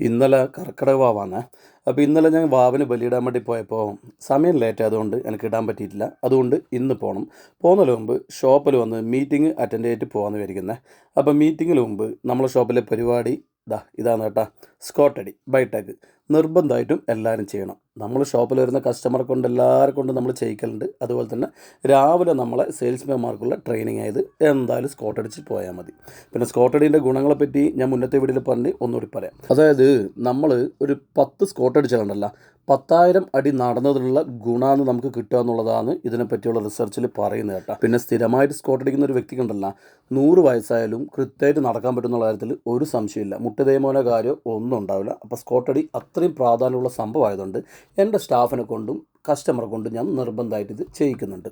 ഇന്നലെ കർക്കിടക വാവാണ്. അപ്പോൾ ഇന്നലെ ഞാൻ വാവിന് ബലിയിടാൻ വേണ്ടി പോയപ്പോൾ സമയം ലേറ്റ് ആയതുകൊണ്ട് എനിക്ക് ഇടാൻ പറ്റിയിട്ടില്ല. അതുകൊണ്ട് ഇന്ന് പോകണം പോകുന്നതിന് മുമ്പ് ഷോപ്പിൽ വന്ന് മീറ്റിംഗ് അറ്റൻഡ് ചെയ്തിട്ട് പോകാമെന്ന് വിചാരിക്കുന്നത് അപ്പോൾ മീറ്റിങ്ങിന് മുമ്പ് നമ്മളെ ഷോപ്പിലെ പരിപാടി ഇതാ ഇതാണ് കേട്ടാ. സ്കോട്ടടി ബൈടെക് നിർബന്ധമായിട്ടും എല്ലാവരും ചെയ്യണം. നമ്മൾ ഷോപ്പിൽ വരുന്ന കസ്റ്റമറെ കൊണ്ട് എല്ലാവരെ കൊണ്ട് നമ്മൾ ചെയ്യിക്കലുണ്ട്. അതുപോലെ തന്നെ രാവിലെ നമ്മളെ സെയിൽസ്മാൻമാർക്കുള്ള ട്രെയിനിങ് ആയത് എന്തായാലും സ്കോട്ടടിച്ച് പോയാൽ മതി. പിന്നെ സ്കോട്ടടീന്റെ ഗുണങ്ങളെ പറ്റി ഞാൻ മുന്നത്തെ വീഡിയോയിൽ പറഞ്ഞ് ഒന്നുകൂടി പറയാം. അതായത് നമ്മൾ ഒരു പത്ത് സ്കോട്ടടിച്ചാലുണ്ടല്ല പത്തായിരം അടി നടന്നതിനുള്ള ഗുണമെന്ന് നമുക്ക് കിട്ടുക എന്നുള്ളതാണ് ഇതിനെപ്പറ്റിയുള്ള റിസർച്ചിൽ പറയുന്നത് കേട്ടോ. പിന്നെ സ്ഥിരമായിട്ട് സ്കോട്ട് അടിക്കുന്ന ഒരു കണ്ടല്ല നൂറ് വയസ്സായാലും കൃത്യമായിട്ട് നടക്കാൻ പറ്റുന്ന കാര്യത്തിൽ ഒരു സംശയമില്ല മുട്ടുതേമോനോ കാര്യം ഒന്നും ഉണ്ടാവില്ല. അപ്പോൾ സ്കോട്ടടി അത്രയും പ്രാധാന്യമുള്ള സംഭവമായതുകൊണ്ട് എന്റെ സ്റ്റാഫിനെ കൊണ്ടും കസ്റ്റമറെ കൊണ്ടും ഞാൻ നിർബന്ധമായിട്ട് ഇത് ചെയ്യിക്കുന്നുണ്ട്.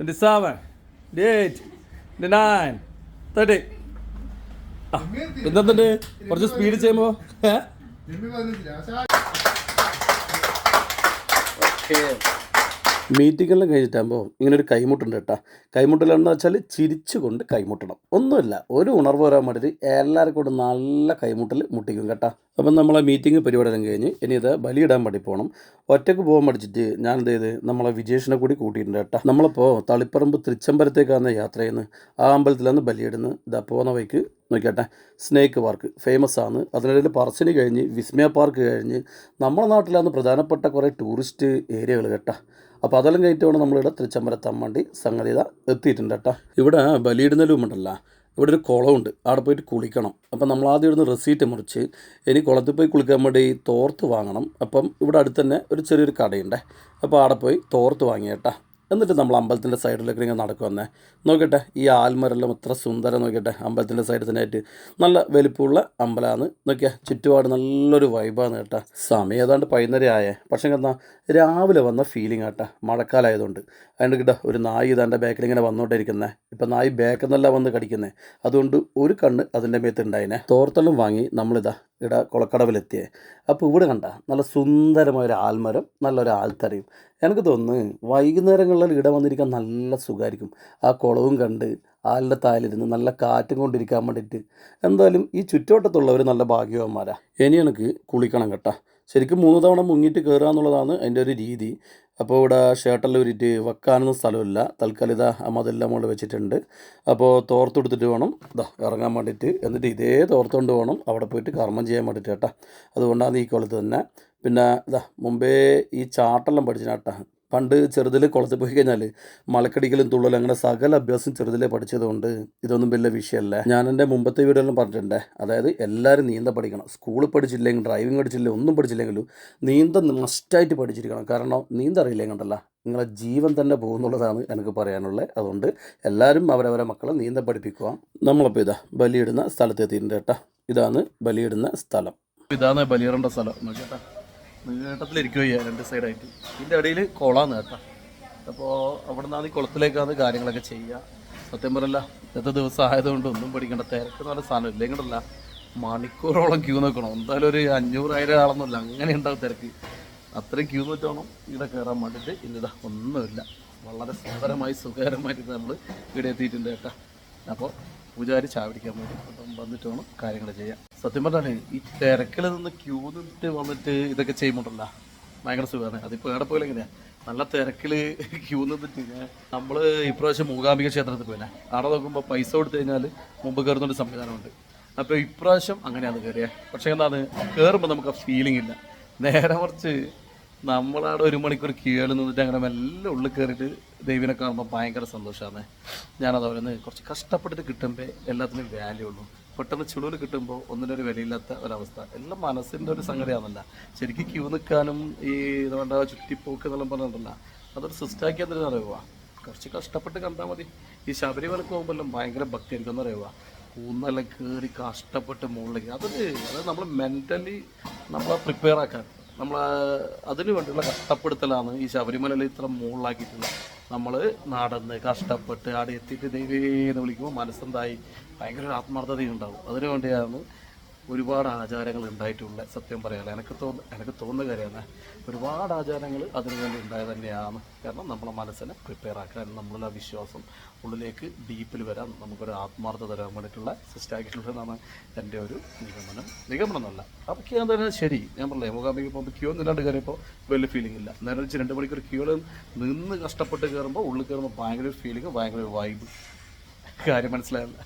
27, 28, 29, 30. ആ, എന്തെന്നുണ്ട് കുറച്ച് സ്പീഡ് ചെയ്യുമ്പോ ഏ? മീറ്റിങ്ങെല്ലാം കഴിഞ്ഞിട്ടാകുമ്പോൾ ഇങ്ങനൊരു കൈമുട്ടുണ്ട് കേട്ടോ. കൈമുട്ടലെന്ന് വെച്ചാൽ ചിരിച്ചുകൊണ്ട് കൈമുട്ടണം. ഒന്നുമില്ല ഒരു ഉണർവ് വരാൻ വേണ്ടി എല്ലാവരും കൂടെ നല്ല കൈമുട്ടിൽ മുട്ടിക്കും കേട്ടോ. അപ്പം നമ്മളെ മീറ്റിംഗ് പരിപാടിയെല്ലാം കഴിഞ്ഞ് ഇനി ഇത് ബലിയിടാൻ വേണ്ടി പോകണം. ഒറ്റയ്ക്ക് പോകാൻ പഠിച്ചിട്ട് ഞാൻ എന്ത് ചെയ്ത് നമ്മളെ വിജേഷിനെ കൂടി കൂട്ടിയിട്ടുണ്ട് കേട്ടോ. നമ്മളിപ്പോൾ തളിപ്പറമ്പ് തൃച്ചംബരത്തേക്കാണ് യാത്ര ചെയ്യുന്നത്. ആ അമ്പലത്തിലാണ് ബലിയിടുന്നത്. ഇതാ പോകുന്ന വഴിക്ക് നോക്കിയാട്ടെ സ്നേക്ക് പാർക്ക് ഫേമസ് ആണ്. അതിനിടയിൽ പറശ്ശിനി കഴിഞ്ഞ് വിസ്മയ പാർക്ക് കഴിഞ്ഞ് നമ്മുടെ നാട്ടിലാണ് പ്രധാനപ്പെട്ട കുറേ ടൂറിസ്റ്റ് ഏരിയകൾ കേട്ടോ. അപ്പോൾ അതെല്ലാം കഴിഞ്ഞിട്ട് വേണം നമ്മളിവിടെ തൃച്ചംബരത്താൻ വേണ്ടി സംഗതി എത്തിയിട്ടുണ്ട് കേട്ടോ. ഇവിടെ ബലിയിടുന്നതിലും ഉണ്ടല്ലോ ഇവിടെ ഒരു കുളമുണ്ട് അവിടെ പോയിട്ട് കുളിക്കണം. അപ്പം നമ്മൾ ആദ്യം ഇവിടുന്ന് റെസീറ്റ് മുറിച്ച് ഇനി കുളത്തിൽ പോയി കുളിക്കാൻ വേണ്ടി തോർത്ത് വാങ്ങണം. അപ്പം ഇവിടെ അടുത്ത് തന്നെ ഒരു ചെറിയൊരു കടയുണ്ട്. അപ്പോൾ അവിടെ പോയി തോർത്ത് വാങ്ങിയേട്ടാ. എന്നിട്ട് നമ്മൾ അമ്പലത്തിന്റെ സൈഡിലേക്ക് ഇങ്ങനെ നടക്കും വന്നേ. നോക്കട്ടെ ഈ ആൽമരെല്ലാം ഇത്ര സുന്ദരം നോക്കട്ടെ. അമ്പലത്തിന്റെ സൈഡിൽ തന്നെ ആയിട്ട് നല്ല വലിപ്പമുള്ള അമ്പലമാണ്. നോക്കിയാൽ ചുറ്റുപാട് നല്ലൊരു വൈബാണ് കേട്ടോ. സമയം ഏതാണ്ട് പൈനരയായേ പക്ഷേ എന്നാൽ രാവിലെ വന്ന ഫീലിംഗ് ആട്ടെ. മഴക്കാലമായതുകൊണ്ട് അതുകൊണ്ട് കിട്ടാ ഒരു നായി ഇതാന്റെ ബാക്കിൽ ഇങ്ങനെ വന്നുകൊണ്ടിരിക്കുന്നത് ഇപ്പം നായി ബാക്കിൽ നിന്നല്ല വന്ന് കടിക്കുന്നേ. അതുകൊണ്ട് ഒരു കണ്ണ് അതിന്റെ മേത്ത് ഉണ്ടായിനെ തോർത്തെല്ലാം വാങ്ങി നമ്മളിതാ ഇവിടെ കുളക്കടവിലെത്തിയേ. അപ്പോൾ ഇവിടെ കണ്ട നല്ല സുന്ദരമായ ഒരു ആൽമരം നല്ലൊരു ആൽത്തറയും. എനിക്ക് തോന്നുന്നു വൈകുന്നേരങ്ങളിൽ ഇവിടെ വന്നിരിക്കാൻ നല്ല സുഖമായിരിക്കും ആ കുളവും കണ്ട് ആലിന്റെ താലിരുന്ന് നല്ല കാറ്റും കൊണ്ടിരിക്കാൻ വേണ്ടിയിട്ട്. എന്തായാലും ഈ ചുറ്റുവട്ടത്തുള്ളവർ നല്ല ഭാഗ്യവാന്മാരാ. ഇനി എനിക്ക് കുളിക്കണം കേട്ടോ. ശരിക്കും മൂന്ന് തവണ മുങ്ങിയിട്ട് കയറുക എന്നുള്ളതാണ് അതിന്റെ ഒരു രീതി. അപ്പോൾ ഇവിടെ ഷർട്ടെല്ലാം ഊരിയിട്ട് വെക്കാനൊന്നും സ്ഥലമില്ല. തൽക്കാലം ഇതാ മതെല്ലാം കൊണ്ട് വെച്ചിട്ടുണ്ട്. അപ്പോൾ തോർത്തെടുത്തിട്ട് വേണം. ഇതാ ഇറങ്ങാൻ വേണ്ടിയിട്ട്. എന്നിട്ട് ഇതേ തോർത്തുകൊണ്ട് വേണം അവിടെ പോയിട്ട് കർമ്മം ചെയ്യാൻ വേണ്ടിയിട്ട് കേട്ടോ. അതുകൊണ്ടാണ് ഈ കുളത്ത് തന്നെ പിന്നെ ഇതാ മുമ്പേ ഈ ചാട്ടെല്ലാം പഠിച്ചു കേട്ടാ. പണ്ട് ചെറുതിൽ കുളത്തിൽ പോയി കഴിഞ്ഞാൽ മലക്കടിക്കലും തുള്ളലും അങ്ങനെ സകല അഭ്യാസം ചെറുതിലെ പഠിച്ചതുകൊണ്ട് ഇതൊന്നും വലിയ വിഷയമല്ല ഞാൻ എന്റെ മുമ്പത്തെ വീഡിയോയിലും പറഞ്ഞിട്ടുണ്ട്. അതായത് എല്ലാവരും നീന്തം പഠിക്കണം. സ്കൂളിൽ പഠിച്ചില്ലെങ്കിൽ ഡ്രൈവിംഗ് പഠിച്ചില്ലെങ്കിൽ ഒന്നും പഠിച്ചില്ലെങ്കിലും നീന്ത മസ്റ്റായിട്ട് പഠിച്ചിരിക്കണം. കാരണം നീന്ത അറിയില്ലെങ്കിൽ നിങ്ങളെ ജീവൻ തന്നെ പോകുന്നുള്ളതാണ് എനിക്ക് പറയാനുള്ളത് അതുകൊണ്ട് എല്ലാവരും അവരവരെ മക്കളെ നീന്ത പഠിപ്പിക്കുക. നമ്മളിപ്പോൾ ഇതാ ബലിയിടുന്ന സ്ഥലത്ത് എത്തിയിട്ടുണ്ട് കേട്ടോ. ഇതാണ് ബലിയിടുന്ന സ്ഥലം. ഇതാണ് ബലിയിടേണ്ട സ്ഥലം. നോക്കിയേട്ടാ. നീട്ടത്തിലിരിക്കുകയാണ് രണ്ട് സൈഡായിട്ട്. ഇതിന്റെ ഇടയിൽ കുളമാണ് കേട്ടോ. അപ്പോൾ അവിടെ നിന്നാണ് ഈ കുളത്തിലേക്കാണ് കാര്യങ്ങളൊക്കെ ചെയ്യുക. സത്യം പറയല്ല ഇന്നത്തെ ദിവസം ആയതുകൊണ്ട് ഒന്നും പഠിക്കേണ്ട തിരക്ക് എന്ന് പറഞ്ഞ സാധനം ഇല്ല. ഇങ്ങോട്ടല്ല മണിക്കൂറോളം ക്യൂ നിൽക്കണം. എന്തായാലും ഒരു അഞ്ഞൂറായിരം ആളൊന്നുമില്ല. അങ്ങനെ ഉണ്ടാവും തിരക്ക്. അത്രയും ക്യൂ വേണം ഇവിടെ കയറാൻ വേണ്ടിയിട്ട് ഇന്നിതാ ഒന്നുമില്ല. വളരെ സുന്ദരമായി സുഖകരമായിട്ട് നമ്മൾ ഇവിടെ എത്തിയിട്ടുണ്ട് കേട്ടോ. അപ്പോൾ പൂജാരി ചാവടിക്കാൻ വേണ്ടി അപ്പം വന്നിട്ട് വേണം കാര്യങ്ങൾ ചെയ്യാൻ. സത്യം പറഞ്ഞാൽ ഈ തിരക്കിൽ നിന്ന് ക്യൂ നിന്നിട്ട് വന്നിട്ട് ഇതൊക്കെ ചെയ്യുമ്പോണ്ടല്ല. ഭയങ്കര സുഖമാണ്. അതിപ്പോൾ എവിടെ പോയാലും എങ്ങനെയാണ് നല്ല തിരക്കിൽ ക്യൂ നിന്നിട്ട് നമ്മൾ ഇപ്രാവശ്യം മൂകാംബിക ക്ഷേത്രത്തിൽ പോയില്ലേ? അവിടെ നോക്കുമ്പോൾ പൈസ കൊടുത്തു കഴിഞ്ഞാൽ മുമ്പ് കയറുന്നൊരു സംവിധാനമുണ്ട്. അപ്പോൾ ഇപ്രാവശ്യം അങ്ങനെയാണ് കയറിയത് പക്ഷേ എന്താണ് കയറുമ്പോൾ നമുക്ക് ആ ഫീലിംഗ് ഇല്ല. നേരെ മറിച്ച് നമ്മളവിടെ ഒരു മണിക്കൂർ കീഴിൽ നിന്നിട്ട് അങ്ങനെ മെല്ലെ ഉള്ളിൽ കയറിയിട്ട് ദൈവനെ കാണുമ്പോൾ ഭയങ്കര സന്തോഷമാണ് ഞാനത് പറയുന്നത് കുറച്ച് കഷ്ടപ്പെട്ടിട്ട് കിട്ടുമ്പോൾ എല്ലാത്തിനും വാല്യൂ ഉള്ളൂ. പെട്ടെന്ന് ചുളിൽ കിട്ടുമ്പോൾ ഒന്നിനൊരു വിലയില്ലാത്ത ഒരവസ്ഥ. എല്ലാം മനസ്സിന്റെ ഒരു സംഗതിയാണല്ല ശരിക്കും ക്യൂ നിൽക്കാനും ഈ ഇതുകൊണ്ട് ചുറ്റിപ്പോക്ക് എന്നെല്ലാം പറഞ്ഞിട്ടല്ല അതൊരു സിസ്റ്റാക്കി എന്തെങ്കിലും അറിയുക കുറച്ച് കഷ്ടപ്പെട്ട് കണ്ടാൽ മതി. ഈ ശബരിമലക്ക് പോകുമ്പോഴെല്ലാം ഭയങ്കര ഭക്തി എനിക്കൊന്നും അറിയുക കൂന്നെല്ലാം കയറി കഷ്ടപ്പെട്ട് മുകളിലേക്ക്. അതൊരു അതായത് നമ്മൾ മെന്റലി നമ്മളെ പ്രിപ്പയർ ആക്കാൻ. നമ്മൾ അതിനു വേണ്ടിയുള്ള കഷ്ടപ്പെടുത്തലാണ് ഈ ശബരിമലയിൽ ഇത്ര മുകളിലാക്കിയിട്ടുള്ളത്. നമ്മൾ നടന്ന് കഷ്ടപ്പെട്ട് അവിടെ എത്തിയിട്ട് ദൈവേ എന്ന് വിളിക്കുമ്പോൾ മനസ്സെന്തായി? ഭയങ്കര ഒരു ആത്മാർത്ഥതയുണ്ടാവും. അതിനു വേണ്ടിയാണ് ഒരുപാട് ആചാരങ്ങൾ ഉണ്ടായിട്ടുണ്ട്. സത്യം പറയാമല്ലോ എനിക്ക് തോന്നുന്നു എനിക്ക് തോന്നുന്ന കാര്യമാണ് ഒരുപാട് ആചാരങ്ങൾ അതിനുവേണ്ടി ഉണ്ടായത് തന്നെയാണ്. കാരണം നമ്മളെ മനസ്സിനെ പ്രിപ്പയർ ആക്കാൻ നമ്മളുടെ വിശ്വാസം ഉള്ളിലേക്ക് ഡീപ്പിൽ വരാൻ നമുക്കൊരു ആത്മാർത്ഥത തരാൻ വേണ്ടിയിട്ടുള്ള സിസ്റ്റം ആക്കിയിട്ടുള്ളതെന്നാണ് എന്റെ ഒരു നിഗമനം. നിഗമനം എന്നല്ല അതൊക്കെ ഞാൻ തന്നെ ശരി. ഞാൻ പറഞ്ഞില്ലേ മൂകാംബിക്ക് പോകുമ്പോൾ ക്യൂ നില്ലാണ്ട് കയറിയപ്പോൾ വലിയ ഫീലിംഗ് ഇല്ല. നേരെ വെച്ച് രണ്ട് മണിക്കൂർ ക്യൂവിൽ നിന്ന് കഷ്ടപ്പെട്ട് കയറുമ്പോൾ ഉള്ളിൽ കയറുമ്പോൾ ഭയങ്കര ഒരു ഫീലിംഗ് ഭയങ്കര ഒരു വൈബ് കാര്യം മനസ്സിലായല്ല.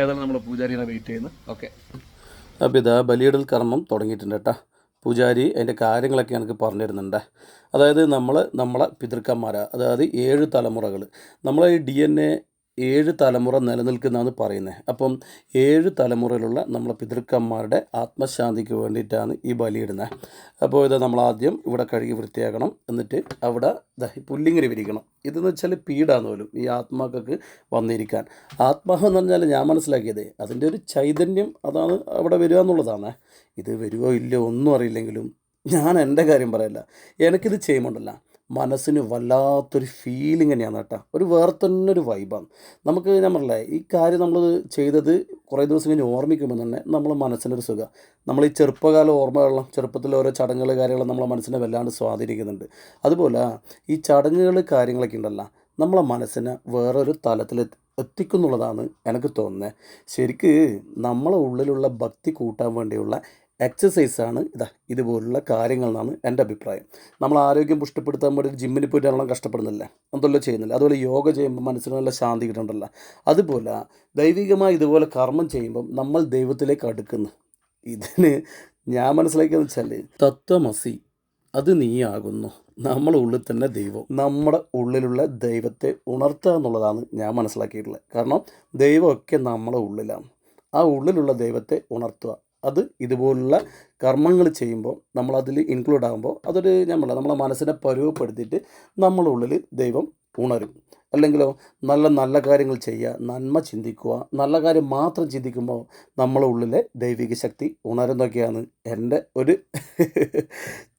ഏതായാലും നമ്മൾ പൂജാരിനെ വെയിറ്റ് ചെയ്യുന്നു. ഓക്കെ അപ്പോൾ ഇത് ബലിയിടൽ കർമ്മം തുടങ്ങിയിട്ടുണ്ട് കേട്ടോ. പൂജാരി അതിന്റെ കാര്യങ്ങളൊക്കെ എനിക്ക് പറഞ്ഞു തരുന്നുണ്ട് അതായത് നമ്മൾ നമ്മളെ പിതൃക്കന്മാരാണ് അതായത് ഏഴ് തലമുറകൾ നമ്മളെ ഈ ഡി എൻ എ ഏഴ് തലമുറ നിലനിൽക്കുന്നതാണ് പറയുന്നത് അപ്പം ഏഴ് തലമുറയിലുള്ള നമ്മളെ പിതൃക്കന്മാരുടെ ആത്മശാന്തിക്ക് വേണ്ടിയിട്ടാണ് ഈ ബലിയിടുന്നത്. അപ്പോൾ ഇത് നമ്മൾ ആദ്യം ഇവിടെ കഴുകി വൃത്തിയാക്കണം. എന്നിട്ട് അവിടെ പുല്ലിങ്ങനെ വിരിക്കണം. ഇതെന്ന് വെച്ചാൽ പീഡാന്ന് പോലും ഈ ആത്മാക്കൾക്ക് വന്നിരിക്കാൻ. ആത്മാവ് എന്ന് പറഞ്ഞാൽ ഞാൻ മനസ്സിലാക്കിയത് അതിന്റെ ഒരു ചൈതന്യം അതാണ് അവിടെ വരിക എന്നുള്ളതാണ്. ഇത് വരുമോ ഇല്ലയോ ഒന്നും അറിയില്ലെങ്കിലും ഞാൻ എന്റെ കാര്യം പറയല്ല. എനിക്കിത് ചെയ്യുമ്പോണ്ടല്ല. മനസ്സിന് വല്ലാത്തൊരു ഫീലിംഗ് തന്നെയാണ് കേട്ടോ. ഒരു വേറെ തന്നെ ഒരു വൈബാണ് നമുക്ക് ഞാൻ പറഞ്ഞില്ലേ ഈ കാര്യം നമ്മൾ ചെയ്തത് കുറേ ദിവസം കഴിഞ്ഞ് ഓർമ്മിക്കുമ്പോൾ തന്നെ നമ്മളെ മനസ്സിനൊരു സുഖം. നമ്മൾ ഈ ചെറുപ്പകാല ഓർമ്മകളും ചെറുപ്പത്തിൽ ഓരോ ചടങ്ങുകൾ കാര്യങ്ങളും നമ്മളെ മനസ്സിനെ വല്ലാണ്ട് സ്വാധീനിക്കുന്നുണ്ട്. അതുപോലെ ഈ ചടങ്ങുകൾ കാര്യങ്ങളൊക്കെ ഉണ്ടല്ലോ നമ്മളെ മനസ്സിനെ വേറൊരു തലത്തിൽ എത്തിക്കുന്നുള്ളതാണ് എനിക്ക് തോന്നുന്നത് ശരിക്ക് നമ്മളെ ഉള്ളിലുള്ള ഭക്തി കൂട്ടാൻ വേണ്ടിയുള്ള എക്സസൈസാണ് ഇതാ ഇതുപോലുള്ള കാര്യങ്ങൾ എന്നാണ് എന്റെ അഭിപ്രായം. നമ്മൾ ആരോഗ്യം പുഷ്ടിപ്പെടുത്താൻ വേണ്ടി ജിമ്മിന് പോയിട്ട് നമ്മളെ കഷ്ടപ്പെടുന്നില്ല എന്തല്ലോ ചെയ്യുന്നില്ല. അതുപോലെ യോഗ ചെയ്യുമ്പോൾ മനസ്സിന് നല്ല ശാന്തി കിട്ടുന്നുണ്ടല്ലോ അതുപോലെ ദൈവികമായി ഇതുപോലെ കർമ്മം ചെയ്യുമ്പം നമ്മൾ ദൈവത്തിലേക്ക് അടുക്കുന്നു. ഇതിന് ഞാൻ മനസ്സിലാക്കിയെന്ന് വെച്ചാൽ തത്വമസി അത് നീയാകുന്നു. നമ്മളെ ഉള്ളിൽ തന്നെ ദൈവം നമ്മുടെ ഉള്ളിലുള്ള ദൈവത്തെ ഉണർത്തുക എന്നുള്ളതാണ് ഞാൻ മനസ്സിലാക്കിയിട്ടുള്ളത്. കാരണം ദൈവമൊക്കെ നമ്മളെ ഉള്ളിലാണ്. ആ ഉള്ളിലുള്ള ദൈവത്തെ ഉണർത്തുക. അത് ഇതുപോലുള്ള കർമ്മങ്ങൾ ചെയ്യുമ്പോൾ നമ്മളതിൽ ഇൻക്ലൂഡ് ആകുമ്പോൾ അതൊരു ഞാൻ പറയാം നമ്മളെ മനസ്സിനെ പരുവപ്പെടുത്തിയിട്ട് നമ്മളെ ഉള്ളിൽ ദൈവം ഉണരും. അല്ലെങ്കിലോ നല്ല നല്ല കാര്യങ്ങൾ ചെയ്യുക നന്മ ചിന്തിക്കുക നല്ല കാര്യം മാത്രം ചിന്തിക്കുമ്പോൾ നമ്മളെ ഉള്ളിലെ ദൈവിക ശക്തി ഉണരുന്നൊക്കെയാണ് എന്റെ ഒരു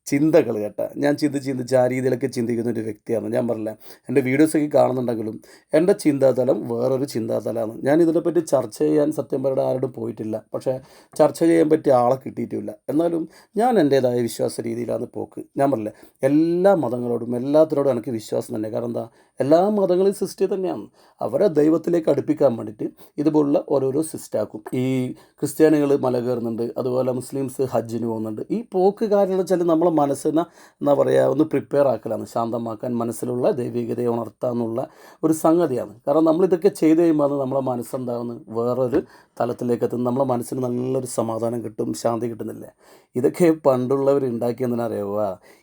ചിന്തകൾ കേട്ടോ. ഞാൻ ചിന്തിച്ച് ചിന്തിച്ച് ആ രീതിയിലൊക്കെ ചിന്തിക്കുന്ന ഒരു വ്യക്തിയാണ്. ഞാൻ പറഞ്ഞില്ല എന്റെ വീഡിയോസൊക്കെ കാണുന്നുണ്ടെങ്കിലും എന്റെ ചിന്താതലം വേറൊരു ചിന്താതലമാണ്. ഞാൻ ഇതിനെപ്പറ്റി ചർച്ച ചെയ്യാൻ സത്യം പറയുക ആരോടും പോയിട്ടില്ല. പക്ഷേ ചർച്ച ചെയ്യാൻ പറ്റിയ ആളെ കിട്ടിയിട്ടില്ല. എന്നാലും ഞാൻ എന്റേതായ വിശ്വാസ രീതിയിലാണ് പോക്ക്. ഞാൻ പറഞ്ഞില്ല എല്ലാ മതങ്ങളോടും എല്ലാത്തിനോടും എനിക്ക് വിശ്വാസം തന്നെ. കാരണം എന്താ എല്ലാ മതങ്ങളും സിസ്റ്റം തന്നെയാണ്. അവരെ ദൈവത്തിലേക്ക് അടുപ്പിക്കാൻ വേണ്ടിയിട്ട് ഇതുപോലുള്ള ഓരോരോ സിസ്റ്റാക്കും. ഈ ക്രിസ്ത്യാനികൾ മല കയറുന്നുണ്ട് അതുപോലെ മുസ്ലിംസ് ഹജ്ജിന് പോകുന്നുണ്ട്. ഈ പോക്ക് കാര്യങ്ങൾ വെച്ചാൽ നമ്മളെ മനസ്സിനെ എന്താ പറയുക ഒന്ന് പ്രിപ്പയർ ആക്കലാണ് ശാന്തമാക്കാൻ മനസ്സിലുള്ള ദൈവികതയെ ഉണർത്തുക എന്നുള്ള ഒരു സംഗതിയാണ്. കാരണം നമ്മളിതൊക്കെ ചെയ്ത് കഴിയുമ്പോൾ അത് നമ്മളെ മനസ്സെന്താകുന്നു വേറൊരു തലത്തിലേക്ക് എത്തും നമ്മളെ മനസ്സിന് നല്ലൊരു സമാധാനം കിട്ടും ശാന്തി കിട്ടുന്നില്ലേ. ഇതൊക്കെ പണ്ടുള്ളവർ ഉണ്ടാക്കിയെന്നറിയാവുക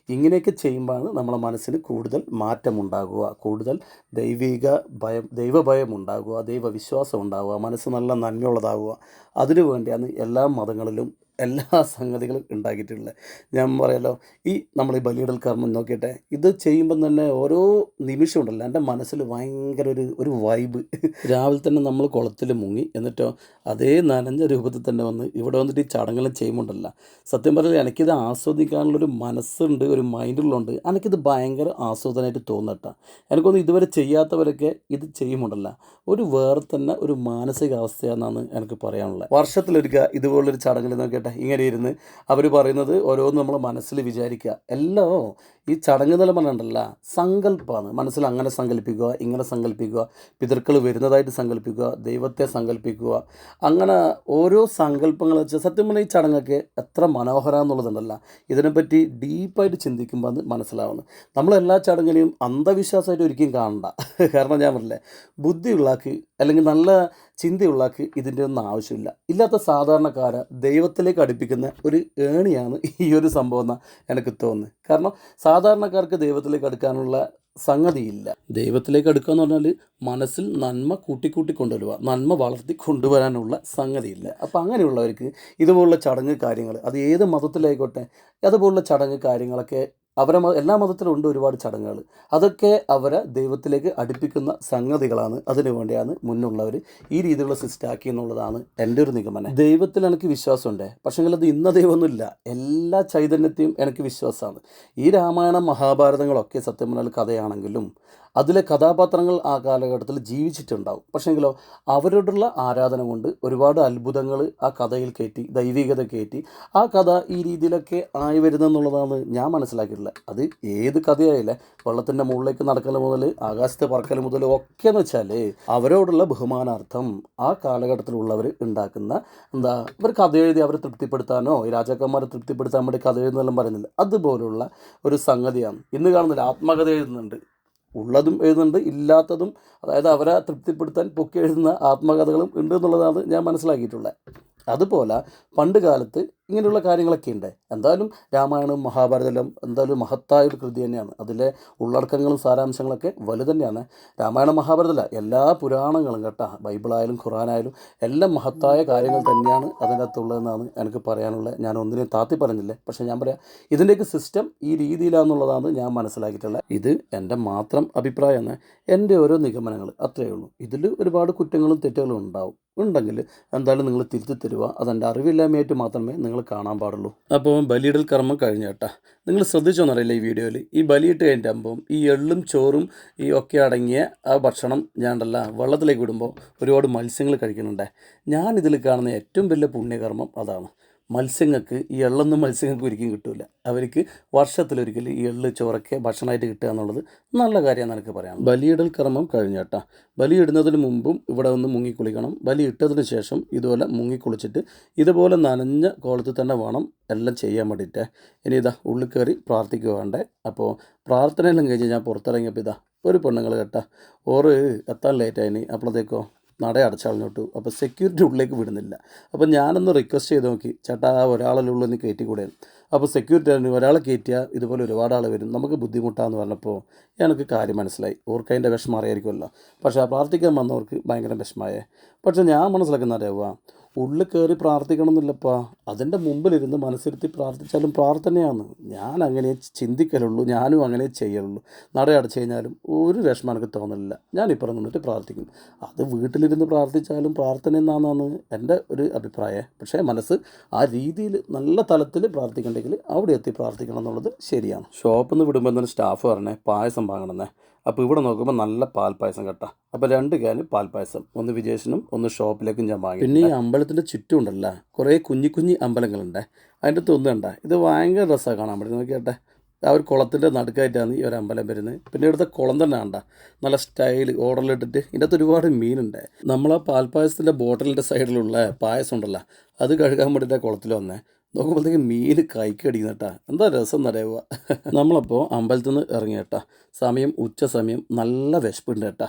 ഇങ്ങനെയൊക്കെ ചെയ്യുമ്പോഴാണ് നമ്മളെ മനസ്സിന് കൂടുതൽ മാറ്റമുണ്ടാകുക കൂടുതൽ ദൈവിക ഭയം ദൈവഭയം ഉണ്ടാകുക ദൈവവിശ്വാസം ഉണ്ടാകുക മനസ്സ് നല്ല നന്മയുള്ളതാകുക. അതിനു വേണ്ടിയാണ് എല്ലാ മതങ്ങളിലും എല്ലാ സംഗതികളും ഉണ്ടാക്കിയിട്ടുള്ളത് ഞാൻ പറയാലോ ഈ നമ്മൾ ഈ ബലിയിടൽ കർമ്മം നോക്കിയിട്ട് ഇത് ചെയ്യുമ്പം തന്നെ ഓരോ നിമിഷം ഉണ്ടല്ലോ. എന്റെ മനസ്സിൽ ഭയങ്കര ഒരു ഒരു വൈബ് രാവിലെ തന്നെ നമ്മൾ കുളത്തിൽ മുങ്ങി എന്നിട്ടോ അതേ നനഞ്ഞ രൂപത്തിൽ തന്നെ വന്ന് ഇവിടെ വന്നിട്ട് ഈ ചടങ്ങെല്ലാം ചെയ്യുമ്പോണ്ടല്ല. സത്യം പറഞ്ഞാൽ എനിക്കിത് ആസ്വദിക്കാനുള്ളൊരു മനസ്സുണ്ട് ഒരു മൈൻഡുള്ളതുകൊണ്ട് എനിക്കിത് ഭയങ്കര ആസ്വാദനമായിട്ട് തോന്നട്ട. എനിക്കൊന്നും ഇതുവരെ ചെയ്യാത്തവരൊക്കെ ഇത് ചെയ്യുമ്പോണ്ടല്ല. ഒരു വേറെ തന്നെ ഒരു മാനസികാവസ്ഥയാണെന്നാണ് എനിക്ക് പറയാനുള്ളത്. വർഷത്തിലൊരിക്കൽ ഇതുപോലൊരു ചടങ്ങിൽ നോക്കിയിട്ട് ഇങ്ങനെ ഇരുന്ന് അവർ പറയുന്നത് ഓരോന്ന് നമ്മൾ മനസ്സിൽ വിചാരിക്കുക. എല്ലോ ഈ ചടങ്ങ് നില പറഞ്ഞിട്ടുണ്ടല്ല സങ്കല്പമാണ്. മനസ്സിൽ അങ്ങനെ സങ്കല്പിക്കുക ഇങ്ങനെ സങ്കല്പിക്കുക പിതൃക്കൾ വരുന്നതായിട്ട് സങ്കല്പിക്കുക ദൈവത്തെ സങ്കല്പിക്കുക. അങ്ങനെ ഓരോ സങ്കല്പങ്ങൾ വെച്ചാൽ സത്യം പറഞ്ഞാൽ ഈ ചടങ്ങൊക്കെ എത്ര മനോഹരം എന്നുള്ളതുണ്ടല്ല. ഇതിനെപ്പറ്റി ഡീപ്പായിട്ട് ചിന്തിക്കുമ്പോൾ അത് മനസ്സിലാവുന്നത് നമ്മളെല്ലാ ചടങ്ങിനെയും അന്ധവിശ്വാസമായിട്ട് ഒരിക്കലും കാണണ്ട. കാരണം ഞാൻ പറഞ്ഞില്ലേ ബുദ്ധിയുള്ളാക്ക് അല്ലെങ്കിൽ നല്ല ചിന്തയുള്ളാക്ക് ഇതിന്റെ ഒന്നും ആവശ്യമില്ല. ഇല്ലാത്ത സാധാരണക്കാരെ ദൈവത്തിലേക്ക് അടുപ്പിക്കുന്ന ഒരു ഏണിയാണ് ഈ ഒരു സംഭവം എന്നാണ് എനിക്ക് തോന്നുന്നത്. കാരണം സാധാരണക്കാർക്ക് ദൈവത്തിലേക്ക് അടുക്കാനുള്ള സംഗതിയില്ല. ദൈവത്തിലേക്ക് അടുക്കുക എന്ന് പറഞ്ഞാൽ മനസ്സിൽ നന്മ കൂട്ടിക്കൂട്ടി കൊണ്ടുവരിക നന്മ വളർത്തി കൊണ്ടുവരാനുള്ള സംഗതിയില്ല. അപ്പോൾ അങ്ങനെയുള്ളവർക്ക് ഇതുപോലുള്ള ചടങ്ങ് കാര്യങ്ങൾ അത് ഏത് മതത്തിലായിക്കോട്ടെ അതുപോലുള്ള ചടങ്ങ് കാര്യങ്ങളൊക്കെ അവരെ എല്ലാ മതത്തിലും ഉണ്ട് ഒരുപാട് ചടങ്ങുകൾ. അതൊക്കെ അവരെ ദൈവത്തിലേക്ക് അടുപ്പിക്കുന്ന സംഗതികളാണ്. അതിനു വേണ്ടിയാണ് മുന്നുള്ളവർ ഈ രീതിയിലുള്ള സിസ്റ്റം ആക്കി എന്നുള്ളതാണ് എന്റെ ഒരു നിഗമനം. ദൈവത്തിൽ എനിക്ക് വിശ്വാസമുണ്ട്. പക്ഷെങ്കിൽ അത് ഇന്ന ദൈവമൊന്നുമില്ല. എല്ലാ ചൈതന്യത്തെയും എനിക്ക് വിശ്വാസമാണ്. ഈ രാമായണം മഹാഭാരതങ്ങളൊക്കെ സത്യം പറഞ്ഞാൽ കഥയാണെങ്കിലും അതിലെ കഥാപാത്രങ്ങൾ ആ കാലഘട്ടത്തിൽ ജീവിച്ചിട്ടുണ്ടാവും. പക്ഷേങ്കിലോ അവരോടുള്ള ആരാധന കൊണ്ട് ഒരുപാട് അത്ഭുതങ്ങൾ ആ കഥയിൽ കയറ്റി ദൈവികത കയറ്റി. ആ കഥ ഈ രീതിയിലൊക്കെ ആയി വരുന്നെന്നുള്ളതാണ് ഞാൻ മനസ്സിലാക്കിയിട്ടുള്ളത് അത് ഏത് കഥയായില്ലേ. വെള്ളത്തിന്റെ മുകളിലേക്ക് നടക്കൽ മുതൽ ആകാശത്ത് പറക്കൽ മുതൽ ഒക്കെ എന്ന് വെച്ചാൽ അവരോടുള്ള ബഹുമാനാർത്ഥം ആ കാലഘട്ടത്തിലുള്ളവർ ഉണ്ടാക്കുന്ന എന്താ ഇവർ കഥ എഴുതി അവരെ തൃപ്തിപ്പെടുത്താനോ ഈ രാജാക്കന്മാരെ തൃപ്തിപ്പെടുത്താൻ വേണ്ടി കഥ എഴുതുന്നെല്ലാം പറയുന്നില്ല. അതുപോലുള്ള ഒരു സംഗതിയാണ്. ഇന്ന് കാണുന്നില്ല ആത്മകഥ എഴുതുന്നുണ്ട്. ഉള്ളതും എഴുതുന്നുണ്ട് ഇല്ലാത്തതും. അതായത് അവരെ തൃപ്തിപ്പെടുത്താൻ പൊക്കി എഴുതുന്ന ആത്മകഥകളും ഉണ്ട് എന്നുള്ളതാണ് ഞാൻ മനസ്സിലാക്കിയിട്ടുള്ളത്. അതുപോലെ പണ്ട് കാലത്ത് ഇങ്ങനെയുള്ള കാര്യങ്ങളൊക്കെ ഉണ്ട് എന്തായാലും രാമായണം മഹാഭാരതം എന്തായാലും മഹത്തായ ഒരു കൃതി തന്നെയാണ്. അതിലെ ഉള്ളടക്കങ്ങളും സാരാംശങ്ങളൊക്കെ വലുത് തന്നെയാണ്. രാമായണം മഹാഭാരതമല്ല എല്ലാ പുരാണങ്ങളും കേട്ടോ. ബൈബിളായാലും ഖുറാനായാലും എല്ലാം മഹത്തായ കാര്യങ്ങൾ തന്നെയാണ് അതിന്റെ അകത്തുള്ളതെന്നാണ് എനിക്ക് പറയാനുള്ളത് ഞാൻ ഒന്നിനെയും താത്തി പറഞ്ഞില്ലേ? പക്ഷേ ഞാൻ പറയാം ഇതിന്റെയൊക്കെ സിസ്റ്റം ഈ രീതിയിലാണെന്നുള്ളതാണ് ഞാൻ മനസ്സിലാക്കിയിട്ടുള്ളത് ഇത് എന്റെ മാത്രം അഭിപ്രായമാണ്. എന്റെ ഓരോ നിഗമനങ്ങൾ അത്രയേ ഉള്ളൂ. ഇതിൽ ഒരുപാട് കുറ്റങ്ങളും തെറ്റുകളും ഉണ്ടാവും. ഉണ്ടെങ്കിൽ എന്തായാലും നിങ്ങൾ തിരുത്തി തരുക. അതെന്റെ അറിവില്ലായ്മയായിട്ട് മാത്രമേ നിങ്ങൾ കാണാൻ പാടുള്ളൂ. അപ്പോൾ ബലിയിടൽ കർമ്മം കഴിഞ്ഞ കേട്ടാ. നിങ്ങൾ ശ്രദ്ധിച്ചോന്നറിയില്ല ഈ വീഡിയോയിൽ. ഈ ബലിയിട്ട് കഴിഞ്ഞിട്ടാകുമ്പം ഈ എള്ളും ചോറും ഈ ഒക്കെ അടങ്ങിയ ആ ഭക്ഷണം ഞാണ്ടല്ല വെള്ളത്തിലേക്ക് വിടുമ്പോൾ ഒരുപാട് മത്സ്യങ്ങൾ കഴിക്കുന്നുണ്ട്. ഞാനിതിൽ കാണുന്ന ഏറ്റവും വലിയ പുണ്യകർമ്മം അതാണ്. മത്സ്യങ്ങൾക്ക് ഈ എള്ളൊന്നും മത്സ്യങ്ങൾക്ക് ഒരിക്കലും കിട്ടില്ല അവർക്ക് വർഷത്തിലൊരിക്കൽ ഈ എള്ള് ചോറൊക്കെ ഭക്ഷണമായിട്ട് കിട്ടുക എന്നുള്ളത് നല്ല കാര്യമാണ് എനിക്ക് പറയാം ബലിയിടൽ കർമ്മം കഴിഞ്ഞാട്ടാ ബലിയിടുന്നതിന് മുമ്പും ഇവിടെ ഒന്ന് മുങ്ങിക്കുളിക്കണം. ബലി ഇട്ടതിന് ശേഷം ഇതുപോലെ മുങ്ങിക്കുളിച്ചിട്ട് ഇതുപോലെ നനഞ്ഞ കോളത്തിൽ തന്നെ വേണം എല്ലാം ചെയ്യാൻ വേണ്ടിയിട്ട്. ഇനി ഇതാ ഉള്ളിൽ കയറി പ്രാർത്ഥിക്കുക വേണ്ടേ. അപ്പോൾ പ്രാർത്ഥനയെല്ലാം കഴിഞ്ഞ് ഞാൻ പുറത്തിറങ്ങിയപ്പോൾ ഇതാ ഒരു പെണ്ണുങ്ങൾ കേട്ടാ. ഓറ് എത്താൻ ലേറ്റായിനി അപ്പോഴത്തേക്കോ നട അടച്ചാളിനോട്ടു അപ്പോൾ സെക്യൂരിറ്റി ഉള്ളിലേക്ക് വിടുന്നില്ല. അപ്പോൾ ഞാനൊന്ന് റിക്വസ്റ്റ് ചെയ്ത് നോക്കി. ചേട്ടാ ഒരാളല്ലേ ഉള്ളൂ എന്ന് കയറ്റിക്കൂടെ അപ്പോൾ സെക്യൂരിറ്റി പറഞ്ഞു ഒരാളെ കയറ്റിയാൽ ഇതുപോലെ ഒരുപാട് ആൾ വരും. നമുക്ക് ബുദ്ധിമുട്ടാന്ന് പറഞ്ഞപ്പോൾ എനിക്ക് കാര്യം മനസ്സിലായി. ഓർക്ക് അതിന്റെ വിഷമം അറിയായിരിക്കുമല്ലോ. പക്ഷേ ആ പ്രാർത്ഥിക്കാൻ വന്നവർക്ക് ഭയങ്കര വിഷമമായേ. പക്ഷേ ഞാൻ മനസ്സിലാക്കുന്ന അറിയാവുക ഉള്ളിൽ കയറി പ്രാർത്ഥിക്കണം എന്നില്ലപ്പാ അതിന്റെ മുമ്പിലിരുന്ന് മനസ്സിരുത്തി പ്രാർത്ഥിച്ചാലും പ്രാർത്ഥനയാണ്. ഞാൻ അങ്ങനെ ചിന്തിക്കലുള്ളൂ ഞാനും അങ്ങനെ ചെയ്യലുള്ളൂ. നട അടച്ചു കഴിഞ്ഞാലും ഒരു വിഷമം എനിക്ക് തോന്നലില്ല. ഞാൻ ഇപ്പുറം നിന്നിട്ട് പ്രാർത്ഥിക്കും. അത് വീട്ടിലിരുന്ന് പ്രാർത്ഥിച്ചാലും പ്രാർത്ഥന എന്നാണെന്നാണ് എന്റെ ഒരു അഭിപ്രായം. പക്ഷേ മനസ്സ് ആ രീതിയിൽ നല്ല തലത്തിൽ പ്രാർത്ഥിക്കണ്ടെങ്കിൽ അവിടെ എത്തി പ്രാർത്ഥിക്കണം എന്നുള്ളത് ശരിയാണ്. ഷോപ്പിൽ നിന്ന് വിടുമ്പോൾ തന്നെ സ്റ്റാഫ് പറഞ്ഞേ പായസം വാങ്ങണമെന്നേ അപ്പോൾ ഇവിടെ നോക്കുമ്പോൾ നല്ല പാൽപ്പായസം കേട്ടോ. അപ്പോൾ രണ്ട് ക്യാന് പാൽപ്പായസം ഒന്ന് വിജേഷനും ഒന്ന് ഷോപ്പിലേക്കും ഞാൻ വാങ്ങി പിന്നെ ഈ അമ്പലത്തിന്റെ ചുറ്റും ഉണ്ടല്ലോ കുറേ കുഞ്ഞി കുഞ്ഞി അമ്പലങ്ങളുണ്ട്. അതിന്റെ അടുത്ത് ഒന്നും കണ്ട ഇത് ഭയങ്കര രസമാണ് കാണാൻ പറ്റുന്നത് നോക്കിയാട്ടെ ആ ഒരു കുളത്തിന്റെ നടുക്കായിട്ടാണ് ഈ ഒരു അമ്പലം വരുന്നത്. പിന്നെ ഇവിടുത്തെ കുളം തന്നെ കണ്ട നല്ല സ്റ്റൈൽ ഓർഡറിലിട്ടിട്ട് ഇതിന്റെ അകത്ത് ഒരുപാട് മീനുണ്ട്. നമ്മൾ ആ പാൽപ്പായസത്തിന്റെ ബോട്ടിലിന്റെ സൈഡിലുള്ള പായസം ഉണ്ടല്ലോ അത് കഴുകാൻ വേണ്ടിയിട്ട് കുളത്തിൽ വന്നേ. നോക്കുമ്പോഴത്തേക്ക് മീൻ കൈക്കടിക്കുന്ന കേട്ടാ. എന്താ രസം നിറയുക നമ്മളപ്പോൾ അമ്പലത്തിൽ നിന്ന് ഇറങ്ങി കേട്ടാ. സമയം ഉച്ച സമയം നല്ല വിശപ്പുണ്ട് കേട്ടാ.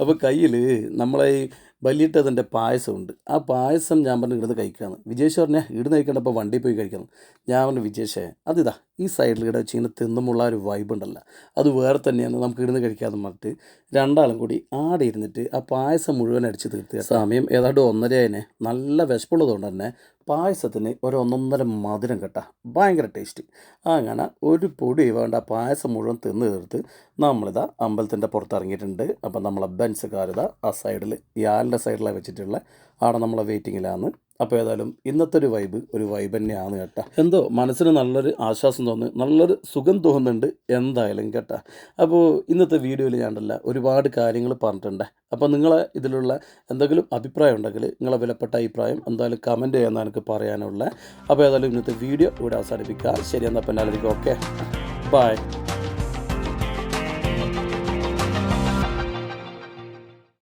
അപ്പോൾ കയ്യിൽ നമ്മളെ ഈ ബലിയിട്ടതിന്റെ പായസമുണ്ട്. ആ പായസം ഞാൻ പറഞ്ഞു ഇവിടുന്ന് കഴിക്കുകയാണ്. വിജേഷ് പറഞ്ഞാൽ ഇവിടുന്ന് കഴിക്കേണ്ടപ്പോൾ വണ്ടി പോയി കഴിക്കണം. ഞാൻ പറഞ്ഞു വിജേഷേ അതിതാ ഈ സൈഡിൽ ഇവിടെ വെച്ച് ഇങ്ങനെ തിന്നുമുള്ള ഒരു വൈബ് ഉണ്ടല്ലോ. അത് വേറെ തന്നെയാണ് നമുക്ക് ഇവിടുന്ന് കഴിക്കാതെ പറഞ്ഞിട്ട് രണ്ടാളും കൂടി ആടെ ഇരുന്നിട്ട് ആ പായസം മുഴുവൻ അടിച്ച് തീർത്ത് സമയം ഏതാണ്ട് ഒന്നരയായനെ. നല്ല വിശപ്പുള്ളതുകൊണ്ട് തന്നെ പായസത്തിന് ഒരു ഒന്നൊന്നര മധുരം കേട്ടാ. ഭയങ്കര ടേസ്റ്റ്. അങ്ങനെ ഒരു പൊടി വേണ്ട പായസം മുഴുവൻ തിന്ന് തീർത്ത് നമ്മളിതാ അമ്പലത്തിന്റെ പുറത്തിറങ്ങിയിട്ടുണ്ട്. അപ്പം നമ്മളെ ബെൻസുകാരിതാ ആ സൈഡിൽ ഈ ആലിന്റെ സൈഡിലാണ് വെച്ചിട്ടുള്ള അവിടെ നമ്മളെ വെയിറ്റിങ്ങിലാണ് അപ്പോൾ ഏതായാലും ഇന്നത്തെ ഒരു വൈബ് ഒരു വൈബ് തന്നെയാണ് കേട്ടോ. എന്തോ മനസ്സിന് നല്ലൊരു ആശ്വാസം തോന്നുന്നു നല്ലൊരു സുഖം തോന്നുന്നുണ്ട് എന്തായാലും കേട്ടോ. അപ്പോൾ ഇന്നത്തെ വീഡിയോയിൽ ഞാനല്ല ഒരുപാട് കാര്യങ്ങൾ പറഞ്ഞിട്ടുണ്ട്. അപ്പോൾ നിങ്ങളെ ഇതിലുള്ള എന്തെങ്കിലും അഭിപ്രായം ഉണ്ടെങ്കിൽ നിങ്ങളെ വിലപ്പെട്ട അഭിപ്രായം എന്തായാലും കമന്റ് ചെയ്യാൻ എനിക്ക് പറയാനുള്ള. അപ്പോൾ ഏതായാലും ഇന്നത്തെ വീഡിയോ ഇവിടെ അവസാനിപ്പിക്കുക ശരി എന്നാൽ പിന്നെ ഓക്കെ ബൈ